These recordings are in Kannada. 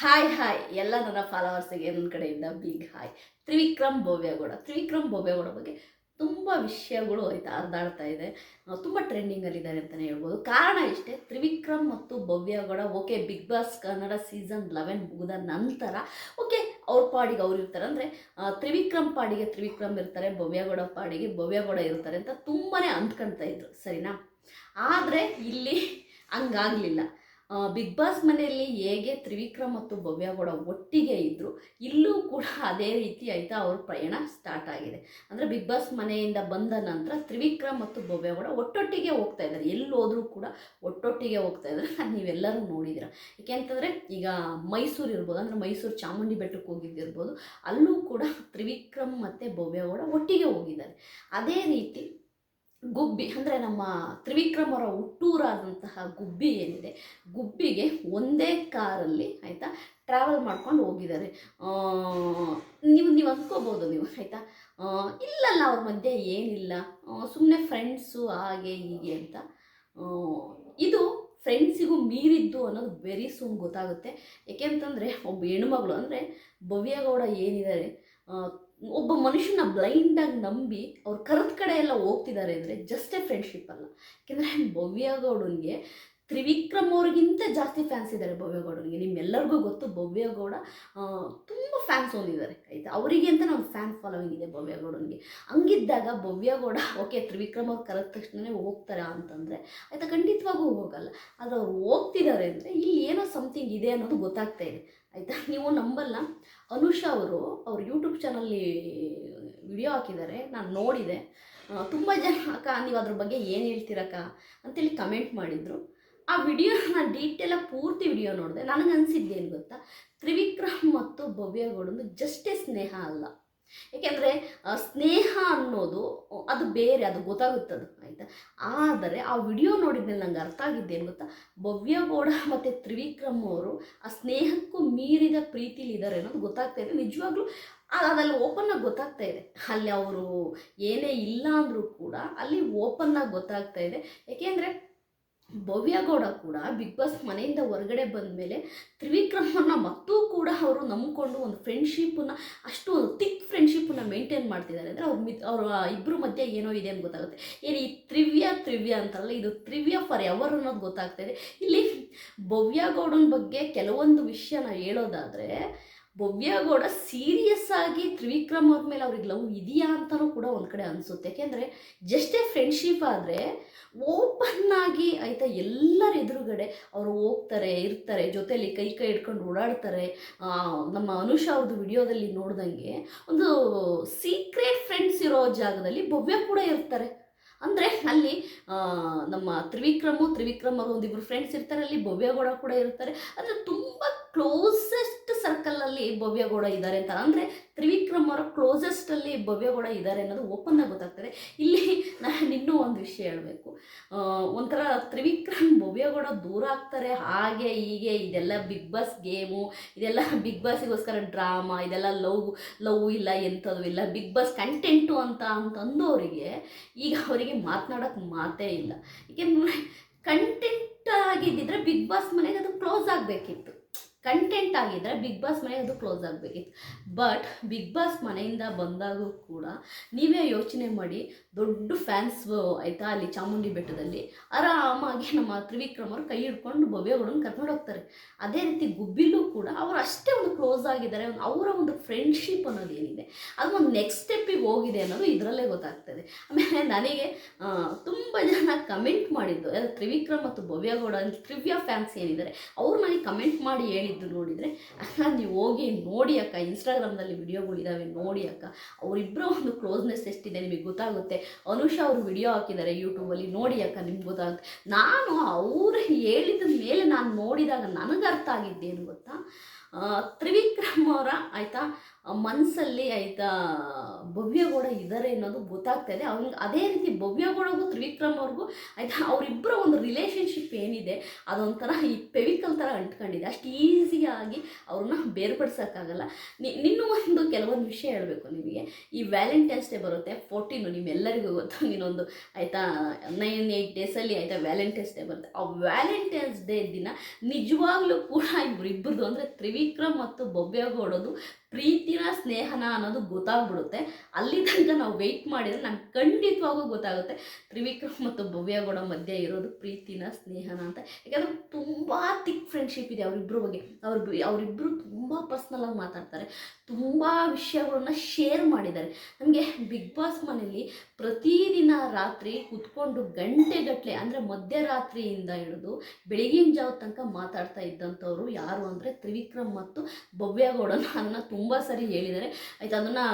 ಹಾಯ್ ಹಾಯ್ ಎಲ್ಲ ನನ್ನ ಫಾಲೋವರ್ಸಿಗೆ ನನ್ನ ಕಡೆಯಿಂದ ಬಿಗ್ ಹಾಯ್ ತ್ರಿವಿಕ್ರಮ್ ಭವ್ಯಗೌಡ ತ್ರಿವಿಕ್ರಮ್ ಭವ್ಯಗೌಡ ಬಗ್ಗೆ ತುಂಬ ವಿಷಯಗಳು ಆಯ್ತಾ ಹರಿದಾಡ್ತಾ ಇದೆ. ತುಂಬ ಟ್ರೆಂಡಿಂಗಲ್ಲಿದ್ದಾರೆ ಅಂತಲೇ ಹೇಳ್ಬೋದು. ಕಾರಣ ಇಷ್ಟೇ, ತ್ರಿವಿಕ್ರಮ್ ಮತ್ತು Bhavya Gowda okay Big Boss Kannada season eleven ಮುಗಿದ ನಂತರ ಓಕೆ ಅವ್ರ ಪಾಡಿಗೆ ಅವ್ರು ಇರ್ತಾರೆ. ಅಂದರೆ ತ್ರಿವಿಕ್ರಮ್ ಪಾಡಿಗೆ ತ್ರಿವಿಕ್ರಮ್ ಇರ್ತಾರೆ ಭವ್ಯಗೌಡ ಪಾಡಿಗೆ ಭವ್ಯಗೌಡ ಇರ್ತಾರೆ ಅಂತ ತುಂಬಾ ಅಂದ್ಕೊಳ್ತಾ ಇದ್ರು. ಸರಿನಾ? ಆದರೆ ಇಲ್ಲಿ ಹಂಗಾಗಲಿಲ್ಲ. ಬಿಗ್ ಬಾಸ್ ಮನೆಯಲ್ಲಿ ಹೇಗೆ ತ್ರಿವಿಕ್ರಮ್ ಮತ್ತು ಭವ್ಯಗೌಡ ಒಟ್ಟಿಗೆ ಇದ್ದರು ಇಲ್ಲೂ ಕೂಡ ಅದೇ ರೀತಿ ಆಯಿತಾ ಅವ್ರ ಪ್ರಯಾಣ ಸ್ಟಾರ್ಟ್ ಆಗಿದೆ. ಅಂದರೆ ಬಿಗ್ ಬಾಸ್ ಮನೆಯಿಂದ ಬಂದ ನಂತರ ತ್ರಿವಿಕ್ರಮ್ ಮತ್ತು ಭವ್ಯಗೌಡ ಒಟ್ಟೊಟ್ಟಿಗೆ ಹೋಗ್ತಾ ಇದ್ದಾರೆ. ಎಲ್ಲಿ ಹೋದರೂ ಕೂಡ ಒಟ್ಟೊಟ್ಟಿಗೆ ಹೋಗ್ತಾ ಇದ್ದಾರೆ. ಅದು ನೀವೆಲ್ಲರೂ ನೋಡಿದಿರ ಯಾಕೆ ಅಂತಂದರೆ ಈಗ ಮೈಸೂರು ಇರ್ಬೋದು, ಅಂದರೆ ಮೈಸೂರು ಚಾಮುಂಡಿ ಬೆಟ್ಟಕ್ಕೆ ಹೋಗಿದ್ದಿರ್ಬೋದು, ಅಲ್ಲೂ ಕೂಡ ತ್ರಿವಿಕ್ರಮ್ ಮತ್ತು ಭವ್ಯಗೌಡ ಒಟ್ಟಿಗೆ ಹೋಗಿದ್ದಾರೆ. ಅದೇ ರೀತಿ ಗುಬ್ಬಿ, ಅಂದರೆ ನಮ್ಮ ತ್ರಿವಿಕ್ರಮರ ಹುಟ್ಟೂರಾದಂತಹ ಗುಬ್ಬಿ ಏನಿದೆ, ಗುಬ್ಬಿಗೆ ಒಂದೇ ಕಾರಲ್ಲಿ ಆಯಿತಾ ಟ್ರಾವೆಲ್ ಮಾಡ್ಕೊಂಡು ಹೋಗಿದ್ದಾರೆ. ನೀವು ನೀವು ಅಂದ್ಕೋಬೋದು ನೀವು, ಆಯಿತಾ? ಇಲ್ಲಲ್ಲ, ಅವ್ರ ಮಧ್ಯೆ ಏನಿಲ್ಲ. ಸುಮ್ಮನೆ ಫ್ರೆಂಡ್ಸು ಹಾಗೆ ಹೀಗೆ ಅಂತ. ಇದು ಫ್ರೆಂಡ್ಸಿಗೂ ಮೀರಿದ್ದು ಅನ್ನೋದು ವೆರಿ ಸೂನ್ ಗೊತ್ತಾಗುತ್ತೆ. ಯಾಕೆಂತಂದರೆ ಒಬ್ಬ ಹೆಣ್ಮಗಳು ಅಂದರೆ ಭವ್ಯಗೌಡ ಏನಿದ್ದಾರೆ ಒಬ್ಬ ಮನುಷ್ಯನ ಬ್ಲೈಂಡಾಗಿ ನಂಬಿ ಅವ್ರು ಕರೆದ ಕಡೆ ಎಲ್ಲ ಹೋಗ್ತಿದ್ದಾರೆ ಅಂದರೆ ಜಸ್ಟೇ ಫ್ರೆಂಡ್ಶಿಪ್ ಅಲ್ಲ. ಯಾಕೆಂದರೆ ಭವ್ಯಗೌಡನಿಗೆ ತ್ರಿವಿಕ್ರಮ್ ಅವ್ರಿಗಿಂತ ಜಾಸ್ತಿ ಫ್ಯಾನ್ಸ್ ಇದ್ದಾರೆ ಭವ್ಯಗೌಡರಿಗೆ ನಿಮ್ಮೆಲ್ಲರಿಗೂ ಗೊತ್ತು ಭವ್ಯಗೌಡ ತುಂಬ ಫ್ಯಾನ್ಸ್ ಹೊಂದಿದ್ದಾರೆ ಆಯಿತಾ? ಅವರಿಗೆ ಅಂತ ನಾವು ಫ್ಯಾನ್ ಫಾಲೋವಿಂಗ್ ಇದೆ ಭವ್ಯಗೌಡನಿಗೆ ಹಂಗಿದ್ದಾಗ ಭವ್ಯಗೌಡ ಓಕೆ, ತ್ರಿವಿಕ್ರಮ್ ಅವ್ರು ಕರೆದ ತಕ್ಷಣವೇ ಹೋಗ್ತಾರೆ ಅಂತಂದರೆ, ಆಯಿತಾ, ಖಂಡಿತವಾಗೂ ಹೋಗಲ್ಲ. ಆದರೆ ಅವ್ರು ಹೋಗ್ತಿದ್ದಾರೆ ಅಂದರೆ ಇಲ್ಲಿ ಏನೋ ಸಮಥಿಂಗ್ ಇದೆ ಅನ್ನೋದು ಗೊತ್ತಾಗ್ತಾ ಇದೆ, ಆಯಿತಾ? ನೀವು ನಂಬಲ್ಲ. ಅನುಷಾ ಅವರು ಅವ್ರ ಯೂಟ್ಯೂಬ್ ಚಾನಲ್ಲಿ ವಿಡಿಯೋ ಹಾಕಿದ್ದಾರೆ, ನಾನು ನೋಡಿದೆ. ತುಂಬ ಜನ, ಅಕ್ಕ, ನೀವು ಅದ್ರ ಬಗ್ಗೆ ಏನು ಹೇಳ್ತೀರಕ್ಕ? ಅಂತೇಳಿ ಕಮೆಂಟ್ ಮಾಡಿದರು. ಆ ವಿಡಿಯೋ ನಾನು ಡೀಟೇಲಾಗಿ ಪೂರ್ತಿ ವಿಡಿಯೋ ನೋಡಿದೆ. ನನಗೆ ಅನಿಸಿದ್ದೇನು ಗೊತ್ತಾ? ತ್ರಿವಿಕ್ರಮ್ ಮತ್ತು ಭವ್ಯಗೌಡನು ಜಸ್ಟೇ ಸ್ನೇಹ ಅಲ್ಲ. ಏಕೆಂದರೆ ಸ್ನೇಹ ಅನ್ನೋದು ಅದು ಬೇರೆ, ಅದು ಗೊತ್ತಾಗುತ್ತದು ಆಯಿತಾ? ಆದರೆ ಆ ವಿಡಿಯೋ ನೋಡಿದ್ಮೇಲೆ ನಂಗೆ ಅರ್ಥ ಆಗಿದ್ದೇನು ಗೊತ್ತಾ? ಭವ್ಯಗೌಡ ಮತ್ತು ತ್ರಿವಿಕ್ರಮ್ ಅವರು ಆ ಸ್ನೇಹಕ್ಕೂ ಮೀರಿದ ಪ್ರೀತಿಲಿ ಇದ್ದಾರೆ ಅನ್ನೋದು ಗೊತ್ತಾಗ್ತಾ ಇದೆ. ನಿಜವಾಗ್ಲೂ ಅದಲ್ಲಿ ಆಗಿ ಗೊತ್ತಾಗ್ತಾ ಇದೆ. ಅಲ್ಲಿ ಅವರು ಏನೇ ಇಲ್ಲ ಅಂದರೂ ಕೂಡ ಅಲ್ಲಿ ಓಪನ್ನಾಗಿ ಗೊತ್ತಾಗ್ತಾ ಇದೆ. ಏಕೆಂದರೆ ಭವ್ಯಗೌಡ ಕೂಡ ಬಿಗ್ ಬಾಸ್ ಮನೆಯಿಂದ ಹೊರಗಡೆ ಬಂದ ಮೇಲೆ ತ್ರಿವಿಕ್ರಮನ ಮತ್ತೂ ಕೂಡ ಅವರು ನಂಬಿಕೊಂಡು ಒಂದು ಫ್ರೆಂಡ್ಶಿಪ್ಪನ್ನು ಅಷ್ಟು ಒಂದು ತಿಕ್ ಫ್ರೆಂಡ್ಶಿಪ್ಪನ್ನು ಮೇಂಟೈನ್ ಮಾಡ್ತಿದ್ದಾರೆ. ಅಂದರೆ ಅವ್ರ ಮಿತ್ ಅವರ ಇಬ್ಬರ ಮಧ್ಯೆ ಏನೋ ಇದೆ ಅಂತ ಗೊತ್ತಾಗುತ್ತೆ. ಏನು ಈ ತ್ರಿವ್ಯ ತ್ರಿವ್ಯ ಅಂತಾರಲ್ಲ ಇದು ತ್ರಿವ್ಯ ಫಾರ್ ಎವರ್ ಅನ್ನೋದು ಗೊತ್ತಾಗ್ತಾ ಇದೆ. ಇಲ್ಲಿ ಭವ್ಯಗೌಡನ ಬಗ್ಗೆ ಕೆಲವೊಂದು ವಿಷಯನ ಹೇಳೋದಾದರೆ ಭವ್ಯಗೌಡ ಸೀರಿಯಸ್ ಆಗಿ ತ್ರಿವಿಕ್ರಮ್ ಅವ್ರ ಮೇಲೆ ಅವ್ರಿಗೆ ಲವ್ ಇದೆಯಾ ಅಂತಲೂ ಕೂಡ ಒಂದು ಕಡೆ ಅನಿಸುತ್ತೆ. ಯಾಕೆಂದರೆ ಜಸ್ಟೇ ಫ್ರೆಂಡ್ಶಿಪ್ ಆದರೆ ಓಪನ್ ಆಗಿ ಆಯಿತಾ ಎಲ್ಲರ ಎದುರುಗಡೆ ಅವರು ಹೋಗ್ತಾರೆ, ಇರ್ತಾರೆ ಜೊತೆಯಲ್ಲಿ ಕೈ ಕೈ ಹಿಡ್ಕೊಂಡು ಓಡಾಡ್ತಾರೆ. ನಮ್ಮ ಅನುಷ ಅವ್ರದ್ದು ವಿಡಿಯೋದಲ್ಲಿ ನೋಡ್ದಂಗೆ ಒಂದು ಸೀಕ್ರೆಟ್ ಫ್ರೆಂಡ್ಸ್ ಇರೋ ಜಾಗದಲ್ಲಿ ಭವ್ಯ ಕೂಡ ಇರ್ತಾರೆ. ಅಂದರೆ ಅಲ್ಲಿ ನಮ್ಮ ತ್ರಿವಿಕ್ರಮು, ತ್ರಿವಿಕ್ರಮ್ ಅವರು ಒಂದಿಬ್ರು ಫ್ರೆಂಡ್ಸ್ ಇರ್ತಾರೆ, ಅಲ್ಲಿ ಭವ್ಯಗೌಡ ಕೂಡ ಇರ್ತಾರೆ. ಅಂದರೆ ತುಂಬ ಕ್ಲೋಸೆಸ್ಟ್ ಸರ್ಕಲಲ್ಲಿ ಭವ್ಯಗೌಡ ಇದ್ದಾರೆ ಅಂತ. ಅಂದರೆ ತ್ರಿವಿಕ್ರಮ್ ಅವರ ಕ್ಲೋಸೆಸ್ಟಲ್ಲಿ ಭವ್ಯಗೌಡ ಇದ್ದಾರೆ ಅನ್ನೋದು ಓಪನ್ ಆಗಿ ಗೊತ್ತಾಗ್ತದೆ. ಇಲ್ಲಿ ನಾನು ಇನ್ನೂ ಒಂದು ವಿಷಯ ಹೇಳಬೇಕು. ಒಂಥರ ತ್ರಿವಿಕ್ರಮ್ ಭವ್ಯಗೌಡ ದೂರ ಆಗ್ತಾರೆ. ಹಾಗೆ, ಹೀಗೆ, ಇದೆಲ್ಲ ಬಿಗ್ ಬಾಸ್ ಗೇಮು, ಇದೆಲ್ಲ ಬಿಗ್ ಬಾಸಿಗೋಸ್ಕರ ಡ್ರಾಮಾ, ಇದೆಲ್ಲ ಲವ್ ಲವ್ ಇಲ್ಲ, ಎಂಥದ್ದು ಇಲ್ಲ, ಬಿಗ್ ಬಾಸ್ ಕಂಟೆಂಟು ಅಂತ ಅಂತಂದವರಿಗೆ ಈಗ ಅವರಿಗೆ ಮಾತನಾಡೋಕ್ಕೆ ಮಾತೇ ಇಲ್ಲ. ಏಕೆಂದರೆ ಕಂಟೆಂಟ್ ಆಗಿದ್ದಿದ್ರೆ ಬಿಗ್ ಬಾಸ್ ಮನೆಗೆ ಅದು ಕ್ಲೋಸ್ ಆಗಬೇಕಿತ್ತು. ಕಂಟೆಂಟ್ ಆಗಿದ್ದರೆ ಬಿಗ್ ಬಾಸ್ ಮನೆ ಅದು ಕ್ಲೋಸ್ ಆಗಬೇಕಿತ್ತು. ಬಟ್ ಬಿಗ್ ಬಾಸ್ ಮನೆಯಿಂದ ಬಂದಾಗೂ ಕೂಡ ನೀವೇ ಯೋಚನೆ ಮಾಡಿ, ದೊಡ್ಡ ಫ್ಯಾನ್ಸ್ ಆಯಿತಾ ಅಲ್ಲಿ ಚಾಮುಂಡಿ ಬೆಟ್ಟದಲ್ಲಿ, ಆರಾಮಾಗಿ ನಮ್ಮ ತ್ರಿವಿಕ್ರಮ್ ಅವರು ಕೈ ಹಿಡ್ಕೊಂಡು ಭವ್ಯಗೌಡನ ಕರ್ಕೊಂಡು ಹೋಗ್ತಾರೆ. ಅದೇ ರೀತಿ ಗುಬ್ಬಿಲ್ಲೂ ಕೂಡ ಅವರು ಅಷ್ಟೇ ಒಂದು ಕ್ಲೋಸ್ ಆಗಿದ್ದಾರೆ. ಅವರ ಒಂದು ಫ್ರೆಂಡ್ಶಿಪ್ ಅನ್ನೋದು ಏನಿದೆ? ಅದು ಒಂದು ನೆಕ್ಸ್ಟ್ ಸ್ಟೆಪ್ಪಿಗೆ ಹೋಗಿದೆ ಅನ್ನೋದು ಇದರಲ್ಲೇ ಗೊತ್ತಾಗ್ತದೆ. ಆಮೇಲೆ ನನಗೆ ತುಂಬ ಜನ ಕಮೆಂಟ್ ಮಾಡಿದ್ದು ತ್ರಿವಿಕ್ರಮ್ ಮತ್ತು ಭವ್ಯಗೌಡ, ತ್ರಿವ್ಯ ಫ್ಯಾನ್ಸ್ ಏನಿದ್ದಾರೆ, ಅವ್ರು ನನಗೆ ಕಮೆಂಟ್ ಮಾಡಿ ಹೇಳಿದ್ದು ನೋಡಿದರೆ ಅಕ್ಕ ನೀವು ಹೋಗಿ ನೋಡಿ ಅಕ್ಕ ಇನ್ಸ್ಟಾಗ್ರಾಮ್ದಲ್ಲಿ ವಿಡಿಯೋಗಳಿದ್ದಾವೆ ನೋಡಿ ಅಕ್ಕ. ಅವರಿಬ್ಬರ ಒಂದು ಕ್ಲೋಸ್ನೆಸ್ ಎಷ್ಟಿದೆ ನಿಮಗೆ ಗೊತ್ತಾಗುತ್ತೆ. ಅನುಷಾ ಅವರು ವಿಡಿಯೋ ಹಾಕಿದ್ದಾರೆ ಯೂಟ್ಯೂಬಲ್ಲಿ ನೋಡಿ ಅಕ್ಕ, ನಿಮ್ಗೆ ಗೊತ್ತಾಗುತ್ತೆ. ನಾನು ಅವರು ಹೇಳಿದ ಮೇಲೆ ನಾನು ನೋಡಿದಾಗ ನನಗೆ ಅರ್ಥ ಆಗಿದ್ದೇನು ಗೊತ್ತಾ? ತ್ರಿವಿಕ್ರಮ್ ಅವರ ಆಯಿತಾ ಮನಸ್ಸಲ್ಲಿ ಆಯಿತಾ ಭವ್ಯಗೌಡ ಇದ್ದಾರೆ ಅನ್ನೋದು ಗೊತ್ತಾಗ್ತಾ ಇದೆ. ಅವ್ನಿಗೆ ಅದೇ ರೀತಿ ಭವ್ಯಗೌಡಗೂ ತ್ರಿವಿಕ್ರಮ್ ಅವ್ರಿಗೂ ಆಯಿತಾ ಅವರಿಬ್ಬರ ಒಂದು ರಿಲೇಷನ್ಶಿಪ್ ಏನಿದೆ, ಅದೊಂಥರ ಈ ಪೆವಿಕಲ್ ಥರ ಅಂಟ್ಕೊಂಡಿದೆ. ಅಷ್ಟು ಈಸಿಯಾಗಿ ಅವ್ರನ್ನ ಬೇರ್ಪಡಿಸೋಕ್ಕಾಗಲ್ಲ. ನಿನ್ನೂ ಒಂದು ಕೆಲವೊಂದು ವಿಷಯ ಹೇಳಬೇಕು ನಿಮಗೆ. ಈ ವ್ಯಾಲೆಂಟೈನ್ಸ್ ಡೇ ಬರುತ್ತೆ ಫೋರ್ಟೀನು ನಿಮ್ಮೆಲ್ಲರಿಗೂ ಗೊತ್ತು ನೀನೊಂದು ಆಯಿತಾ ನೈನ್ ಏಯ್ಟ್ ಡೇಸಲ್ಲಿ ಆಯಿತಾ ವ್ಯಾಲೆಂಟೈನ್ಸ್ ಡೇ ಬರುತ್ತೆ. ಆ ವ್ಯಾಲೆಂಟೈನ್ಸ್ ಡೇ ದಿನ ನಿಜವಾಗ್ಲೂ ಕೂಡ ಇಬ್ಬರಿಬ್ಬರದು ಅಂದರೆ ತ್ರಿವಿ ತ್ರಿವಿಕ್ರಮ್ ಮತ್ತು ಬೊಬ್ಬೆಗೌಡದು ಪ್ರೀತಿನ ಸ್ನೇಹನ ಅನ್ನೋದು ಗೊತ್ತಾಗ್ಬಿಡುತ್ತೆ. ಅಲ್ಲಿ ತನಕ ನಾವು ವೆಯ್ಟ್ ಮಾಡಿದರೆ ನಮ್ಗೆ ಖಂಡಿತವಾಗೂ ಗೊತ್ತಾಗುತ್ತೆ. ತ್ರಿವಿಕ್ರಮ್ ಮತ್ತು ಭವ್ಯಗೌಡ ಮಧ್ಯೆ ಇರೋದು ಪ್ರೀತಿನ, ಸ್ನೇಹನ ಅಂತ. ಯಾಕಂದರೆ ತುಂಬ ತಿಕ್ ಫ್ರೆಂಡ್ಶಿಪ್ ಇದೆ ಅವರಿಬ್ಬರ ಬಗ್ಗೆ. ಅವ್ರ ಅವರಿಬ್ಬರು ತುಂಬ ಪರ್ಸ್ನಲಾಗಿ ಮಾತಾಡ್ತಾರೆ. ತುಂಬ ವಿಷಯಗಳನ್ನ ಶೇರ್ ಮಾಡಿದ್ದಾರೆ. ನಮಗೆ ಬಿಗ್ ಬಾಸ್ ಮನೇಲಿ ಪ್ರತಿದಿನ ರಾತ್ರಿ ಕುತ್ಕೊಂಡು ಗಂಟೆಗಟ್ಟಲೆ ಅಂದರೆ ಮಧ್ಯರಾತ್ರಿಯಿಂದ ಹಿಡಿದು ಬೆಳಗಿನ ಜಾವ ತನಕ ಮಾತಾಡ್ತಾ ಇದ್ದಂಥವ್ರು ಯಾರು ಅಂದರೆ ತ್ರಿವಿಕ್ರಮ್ ಮತ್ತು ಭವ್ಯಗೌಡ ಅನ್ನ ತುಂಬ ಸರಿ ಹೇಳಿದ್ದಾರೆ. ಆಯ್ತು, ಅದನ್ನು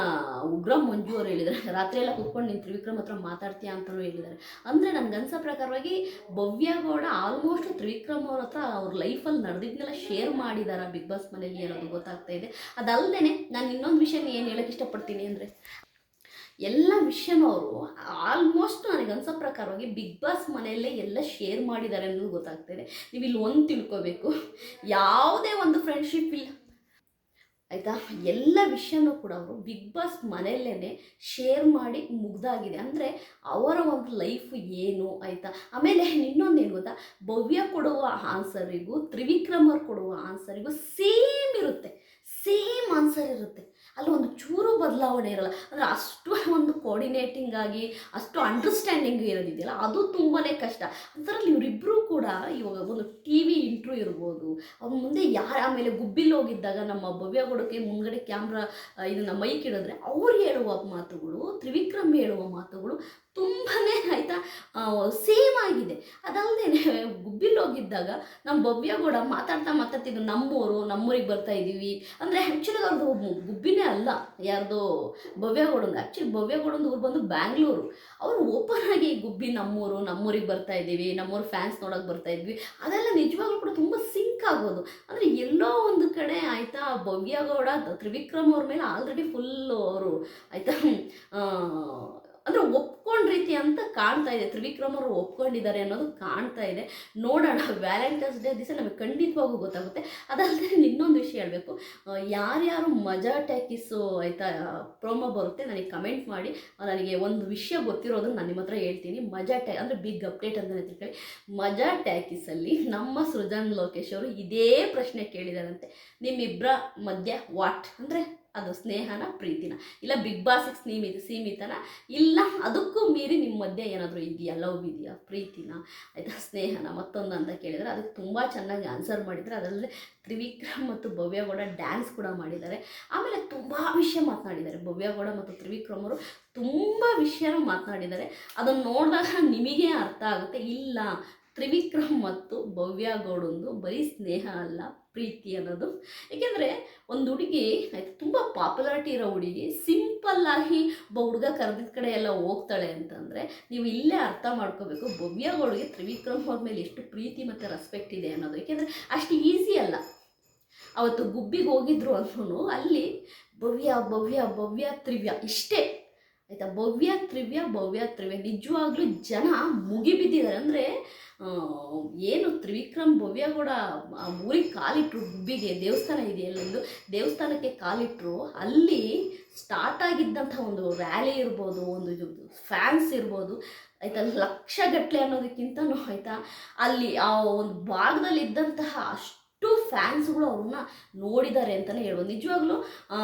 ಉಗ್ರ ಮಂಜು ಅವರು ಹೇಳಿದ್ದಾರೆ. ರಾತ್ರಿ ಎಲ್ಲ ಕುತ್ಕೊಂಡು ನೀನು ತ್ರಿವಿಕ್ರಮ್ ಹತ್ರ ಮಾತಾಡ್ತೀಯ ಅಂತಲೂ ಹೇಳಿದ್ದಾರೆ. ಅಂದರೆ ನನಗೆ ಅನ್ಸೋ ಪ್ರಕಾರವಾಗಿ ಭವ್ಯಗೌಡ ಆಲ್ಮೋಸ್ಟ್ ತ್ರಿವಿಕ್ರಮ್ ಅವ್ರ ಹತ್ರ ಅವ್ರ ಲೈಫಲ್ಲಿ ನಡೆದಿದ್ದನ್ನೆಲ್ಲ ಶೇರ್ ಮಾಡಿದ್ದಾರೆ ಬಿಗ್ ಬಾಸ್ ಮನೆಯಲ್ಲಿ ಅನ್ನೋದು. ಗೊತ್ತಾಗ್ತಾ ಇದೆ. ಅದಲ್ಲದೆ ನಾನು ಇನ್ನೊಂದು ವಿಷಯನ ಏನು ಹೇಳಕ್ಕೆ ಇಷ್ಟಪಡ್ತೀನಿ ಅಂದರೆ, ಎಲ್ಲ ವಿಷಯನೂ ಅವರು ಆಲ್ಮೋಸ್ಟ್ ನನಗೆ ಅನ್ಸೋ ಪ್ರಕಾರವಾಗಿ ಬಿಗ್ ಬಾಸ್ ಮನೆಯಲ್ಲೇ ಎಲ್ಲ ಶೇರ್ ಮಾಡಿದ್ದಾರೆ ಅನ್ನೋದು ಗೊತ್ತಾಗ್ತಿದೆ ನೀವು ಇಲ್ಲಿ ಒಂದು ತಿಳ್ಕೊಬೇಕು, ಯಾವುದೇ ಒಂದು ಫ್ರೆಂಡ್ಶಿಪ್ ಇಲ್ಲ. ಆಯಿತಾ? ಎಲ್ಲ ವಿಷಯನೂ ಕೂಡ ಅವರು ಬಿಗ್ ಬಾಸ್ ಮನೆಯಲ್ಲೇ ಶೇರ್ ಮಾಡಿ ಮುಗ್ದಾಗಿದೆ. ಅಂದರೆ ಅವರ ಒಂದು ಲೈಫ್ ಏನು ಆಯಿತಾ? ಆಮೇಲೆ ಇನ್ನೊಂದು ಏನು ಗೊತ್ತಾ? ಭವ್ಯ ಕೊಡುವ ಆನ್ಸರಿಗೂ ತ್ರಿವಿಕ್ರಮರ್ ಕೊಡುವ ಆನ್ಸರಿಗೂ ಸೇಮ್ ಇರುತ್ತೆ. ಸೇಮ್ ಆನ್ಸರ್ ಇರುತ್ತೆ. ಅಲ್ಲಿ ಒಂದು ಚೂರು ಬದಲಾವಣೆ ಇರಲ್ಲ. ಅಂದರೆ ಅಷ್ಟು ಒಂದು ಕೋಆರ್ಡಿನೇಟಿಂಗ್ ಆಗಿ, ಅಷ್ಟು ಅಂಡರ್ಸ್ಟ್ಯಾಂಡಿಂಗ್ ಇರೋದಿದೆಯಲ್ಲ, ಅದು ತುಂಬಾ ಕಷ್ಟ. ಅದರಲ್ಲಿ ಇವರಿಬ್ಬರು ಕೂಡ ಇವಾಗ ಒಂದು ಟಿ ವಿ ಇಂಟ್ರೂ ಇರ್ಬೋದು. ಅವ್ರ ಮುಂದೆ ಯಾರು ಆಮೇಲೆ ಗುಬ್ಬಿಲ್ ಹೋಗಿದ್ದಾಗ ನಮ್ಮ ಭವ್ಯಗೌಡಕ್ಕೆ ಮುಂದ್ಗಡೆ ಕ್ಯಾಮ್ರಾ ಇದನ್ನು ಮೈಕ್ ಇಡಿದ್ರೆ ಅವ್ರು ಹೇಳುವ ಮಾತುಗಳು, ತ್ರಿವಿಕ್ರಮ್ ಹೇಳುವ ಮಾತುಗಳು ತುಂಬಾ ಆಯಿತಾ ಸೇಮ್ ಆಗಿದೆ. ಅದಲ್ಲದೆ ಗುಬ್ಬಿಲ್ ಹೋಗಿದ್ದಾಗ ನಮ್ಮ ಭವ್ಯಗೌಡ ಮಾತಾಡ್ತಾ ಮಾತಾಡ್ತಿದ್ದು ನಮ್ಮೂರು, ನಮ್ಮೂರಿಗೆ ಬರ್ತಾ ಇದ್ದೀವಿ ಅಂದರೆ ಆ್ಯಕ್ಚುಲಿ ಅವ್ರದ್ದು ಗುಬ್ಬಿನೇ ಅಲ್ಲ, ಯಾರ್ದು ಭವ್ಯಗೌಡಂದು ಆ್ಯಕ್ಚುಲಿ ಭವ್ಯಗೌಡಂದು ಊರು ಬಂದು ಬ್ಯಾಂಗ್ಳೂರು. ಅವರು ಓಪನ್ ಆಗಿ ಗುಬ್ಬಿ ನಮ್ಮೂರು, ನಮ್ಮೂರಿಗೆ ಬರ್ತಾ ಇದ್ದೀವಿ ನಮ್ಮೂರು ಫ್ಯಾನ್ಸ್ ನೋಡೋಕೆ ಬರ್ತಾ ಇದ್ವಿ. ಅದೆಲ್ಲ ನಿಜವಾಗ್ಲೂ ಕೂಡ ತುಂಬ ಸಿಂಕ್ ಆಗೋದು. ಅಂದರೆ ಎಲ್ಲೋ ಒಂದು ಕಡೆ ಆಯಿತಾ ಭವ್ಯಗೌಡ ತ್ರಿವಿಕ್ರಮ್ ಅವ್ರ ಮೇಲೆ ಆಲ್ರೆಡಿ ಫುಲ್ಲು ಅವರು, ಆಯಿತಾ ಅಂದರೆ ಒಪ್ಕೊಂಡ ರೀತಿ ಅಂತ ಕಾಣ್ತಾ ಇದೆ. ತ್ರಿವಿಕ್ರಮ್ ಅವರು ಒಪ್ಕೊಂಡಿದ್ದಾರೆ ಅನ್ನೋದು ಕಾಣ್ತಾ ಇದೆ. ನೋಡೋಣ, ವ್ಯಾಲೆಂಟೈನ್ಸ್ ಡೇ ದಿವಸ ನಮಗೆ ಖಂಡಿತವಾಗೂ ಗೊತ್ತಾಗುತ್ತೆ. ಅದಲ್ಲದೆ ಇನ್ನೊಂದು ವಿಷಯ ಹೇಳಬೇಕು. ಯಾರ್ಯಾರು ಮಜಾ ಟ್ಯಾಕಿಸು ಆಯಿತಾ ಪ್ರೋಮೋ ಬರುತ್ತೆ ನನಗೆ ಕಮೆಂಟ್ ಮಾಡಿ. ನನಗೆ ಒಂದು ವಿಷಯ ಗೊತ್ತಿರೋದನ್ನು ನಾನು ನಿಮ್ಮ ಹತ್ರ ಹೇಳ್ತೀನಿ. ಮಜಾ ಟ್ಯಾ, ಅಂದರೆ ಬಿಗ್ ಅಪ್ಡೇಟ್ ಅಂತ ತಿಳ್ಕೊಳ್ಳಿ ಮಜಾ ಟ್ಯಾಕಿಸಲ್ಲಿ ನಮ್ಮ ಸೃಜನ್ ಲೋಕೇಶ್ ಅವರು ಇದೇ ಪ್ರಶ್ನೆ ಕೇಳಿದಾರಂತೆ. ನಿಮ್ಮಿಬ್ಬರ ಮಧ್ಯ ವಾಟ್ ಅಂದರೆ ಅದು ಸ್ನೇಹನ, ಪ್ರೀತಿನ. ಇಲ್ಲ ಬಿಗ್ ಬಾಸಿಗೆ ಸೀಮಿತ, ಸೀಮಿತನ, ಇಲ್ಲ ಅದಕ್ಕೂ ಮೀರಿ ನಿಮ್ಮ ಮಧ್ಯೆ ಏನಾದರೂ ಇದೆಯಾ? ಲವ್ ಇದೆಯಾ? ಪ್ರೀತಿನ? ಆಯಿತಾ? ಸ್ನೇಹನ? ಮತ್ತೊಂದು ಅಂತ ಕೇಳಿದರೆ ಅದಕ್ಕೆ ತುಂಬ ಚೆನ್ನಾಗಿ ಆನ್ಸರ್ ಮಾಡಿದರೆ ಅದರಲ್ಲಿ ತ್ರಿವಿಕ್ರಮ್ ಮತ್ತು ಭವ್ಯಗೌಡ ಡ್ಯಾನ್ಸ್ ಕೂಡ ಮಾಡಿದ್ದಾರೆ. ಆಮೇಲೆ ತುಂಬ ವಿಷಯ ಮಾತನಾಡಿದ್ದಾರೆ. ಭವ್ಯಗೌಡ ಮತ್ತು ತ್ರಿವಿಕ್ರಮ್ ಅವರು ತುಂಬ ವಿಷಯನ ಮಾತನಾಡಿದ್ದಾರೆ. ಅದನ್ನು ನೋಡಿದಾಗ ನಿಮಗೆ ಅರ್ಥ ಆಗುತ್ತೆ. ಇಲ್ಲ ತ್ರಿವಿಕ್ರಮ್ ಮತ್ತು ಭವ್ಯಗೌಡಂದು ಬರೀ ಸ್ನೇಹ ಅಲ್ಲ, ಪ್ರೀತಿ ಅನ್ನೋದು. ಏಕೆಂದರೆ ಒಂದು ಹುಡುಗಿ ತುಂಬ ಪಾಪ್ಯುಲಾರಿಟಿ ಇರೋ ಹುಡುಗಿ ಸಿಂಪಲ್ಲಾಗಿ ಒಬ್ಬ ಹುಡುಗ ಕರೆದಿದ್ದ ಕಡೆ ಎಲ್ಲ ಹೋಗ್ತಾಳೆ ಅಂತಂದರೆ ನೀವು ಇಲ್ಲೇ ಅರ್ಥ ಮಾಡ್ಕೋಬೇಕು ಭವ್ಯಗೌಡಿಗೆ ತ್ರಿವಿಕ್ರಮ್ ಅವ್ರ ಮೇಲೆ ಎಷ್ಟು ಪ್ರೀತಿ ಮತ್ತು ರೆಸ್ಪೆಕ್ಟ್ ಇದೆ ಅನ್ನೋದು. ಏಕೆಂದರೆ ಅಷ್ಟು ಈಸಿ ಅಲ್ಲ. ಅವತ್ತು ಗುಬ್ಬಿಗೆ ಹೋಗಿದ್ರು ಅಂದ್ರೂ ಅಲ್ಲಿ ಭವ್ಯ ಭವ್ಯ ಭವ್ಯ, ತ್ರಿವ್ಯ ಇಷ್ಟೇ. ಆಯಿತಾ? ಭವ್ಯ ತ್ರಿವ್ಯ ಭವ್ಯ ತ್ರಿವ್ಯ. ನಿಜವಾಗ್ಲೂ ಜನ ಮುಗಿಬಿದ್ದಿದ್ದಾರೆ ಅಂದರೆ ಏನು ತ್ರಿವಿಕ್ರಮ್ ಭವ್ಯಗೌಡ, ಆ ಊರಿಗೆ ಕಾಲಿಟ್ರು, ಗುಬ್ಬಿಗೆ, ದೇವಸ್ಥಾನ ಇದೆಯಲ್ಲೊಂದು ದೇವಸ್ಥಾನಕ್ಕೆ ಕಾಲಿಟ್ರು, ಅಲ್ಲಿ ಸ್ಟಾರ್ಟ್ ಆಗಿದ್ದಂಥ ಒಂದು ರ್ಯಾಲಿ ಇರ್ಬೋದು, ಒಂದು ಇದು ಫ್ಯಾನ್ಸ್ ಇರ್ಬೋದು, ಆಯಿತಾ? ಲಕ್ಷಗಟ್ಟಲೆ ಅನ್ನೋದಕ್ಕಿಂತನೂ, ಆಯಿತಾ? ಅಲ್ಲಿ ಆ ಒಂದು ಭಾಗದಲ್ಲಿ ಇದ್ದಂತಹ ಅಷ್ಟು ಫ್ಯಾನ್ಸ್ಗಳು ಅವ್ರನ್ನ ನೋಡಿದ್ದಾರೆ ಅಂತಲೇ ಹೇಳ್ಬೋದು. ನಿಜವಾಗ್ಲೂ ಆ,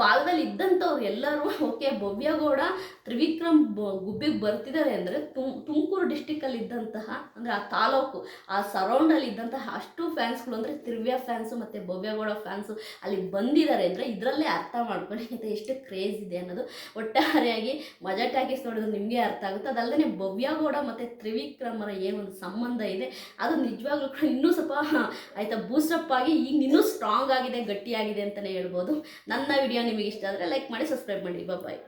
ಭಾಗದಲ್ಲಿ ಇದ್ದಂಥವ್ರು ಎಲ್ಲರೂ ಓಕೆ ಭವ್ಯಗೌಡ ತ್ರಿವಿಕ್ರಮ್ ಗುಬ್ಬಿಗೆ ಬರ್ತಿದ್ದಾರೆ ಅಂದರೆ ತುಮ್ ತುಮಕೂರು ಡಿಸ್ಟಿಕಲ್ಲಿ ಇದ್ದಂತಹ ಅಂದರೆ ಆ ತಾಲೂಕು ಆ ಸರೌಂಡಲ್ಲಿ ಇದ್ದಂತಹ ಅಷ್ಟು ಫ್ಯಾನ್ಸ್ಗಳು ಅಂದರೆ ತ್ರಿವ್ಯ ಫ್ಯಾನ್ಸು ಮತ್ತು ಭವ್ಯಗೌಡ ಫ್ಯಾನ್ಸು ಅಲ್ಲಿ ಬಂದಿದ್ದಾರೆ ಅಂದರೆ ಇದರಲ್ಲೇ ಅರ್ಥ ಮಾಡ್ಕೊಳ್ಳಿ ಅಂತ ಎಷ್ಟು ಕ್ರೇಜ್ ಇದೆ ಅನ್ನೋದು ಒಟ್ಟಾರೆಯಾಗಿ ಮಜಾ ಟ್ಯಾಕೀಸ್ ನೋಡಿದ್ರೆ ನಿಮಗೆ ಅರ್ಥ ಆಗುತ್ತೆ. ಅದಲ್ಲದೆ ಭವ್ಯಗೌಡ ಮತ್ತು ತ್ರಿವಿಕ್ರಮರ ಏನೊಂದು ಸಂಬಂಧ ಇದೆ. ಅದು ನಿಜವಾಗ್ಲೂ ಇನ್ನೂ ಸ್ವಲ್ಪ ಆಯಿತಾ ಬೂಸ್ಟಪ್ ಆಗಿ ಈಗ ಇನ್ನೂ ಸ್ಟ್ರಾಂಗ್ ಆಗಿದೆ, ಗಟ್ಟಿಯಾಗಿದೆ ಅಂತಲೇ ಹೇಳ್ಬೋದು. ನನ್ನ ವಿಡಿಯೋ ನಿಮಗೆ ಇಷ್ಟ ಆದರೆ ಲೈಕ್ ಮಾಡಿ ಸಬ್ಸ್ಕ್ರೈಬ್ ಮಾಡಿ. ಬಾಯ್